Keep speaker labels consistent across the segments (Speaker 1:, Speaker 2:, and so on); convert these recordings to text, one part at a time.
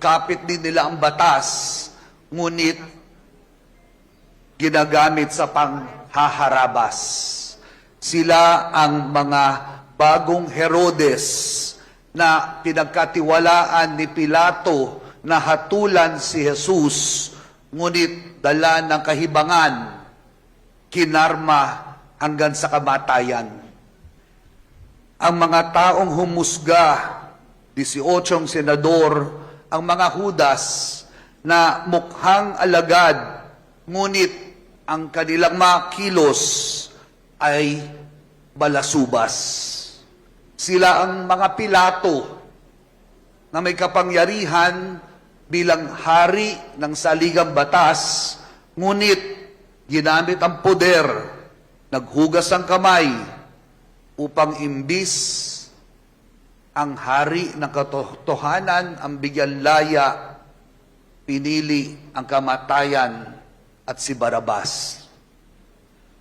Speaker 1: kapit din nila ang batas, ngunit ginagamit sa panghaharabas. Sila ang mga bagong Herodes na pinagkatiwalaan ni Pilato na hatulan si Jesus, ngunit dala ng kahibangan, kinarma hanggang sa kamatayan. Ang mga taong humusga, 18 senador, ang mga hudas na mukhang alagad, ngunit ang kanilang mga kilos ay balasubas. Sila ang mga pilato na may kapangyarihan bilang hari ng saligang batas, ngunit ginamit ang poder, naghugas ang kamay, upang imbis ang hari ng katotohanan ang bigyan laya, pinili ang kamatayan at si Barabas.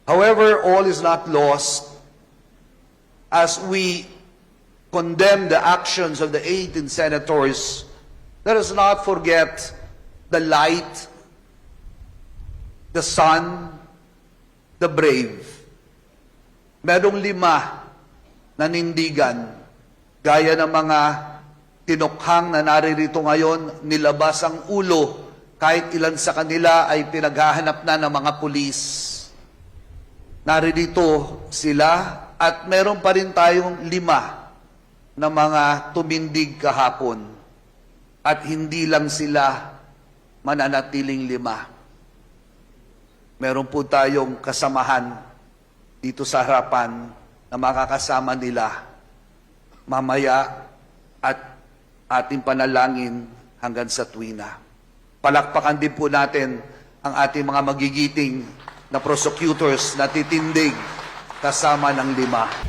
Speaker 1: However, all is not lost as we condemn the actions of the 18 senators. Let us not forget the light, the sun, the brave. Merong lima nanindigan, gaya ng mga tinukhang na naririto ngayon, nilabas ang ulo, kahit ilan sa kanila ay pinaghahanap na ng mga pulis. Naririto sila at meron pa rin tayong lima na mga tumindig kahapon at hindi lang sila mananatiling lima. Meron po tayong kasamahan dito sa harapan na makakasama nila mamaya at ating panalangin hanggang sa tuwina. Palakpakan din po natin ang ating mga magigiting na prosecutors na titindig kasama ng lima.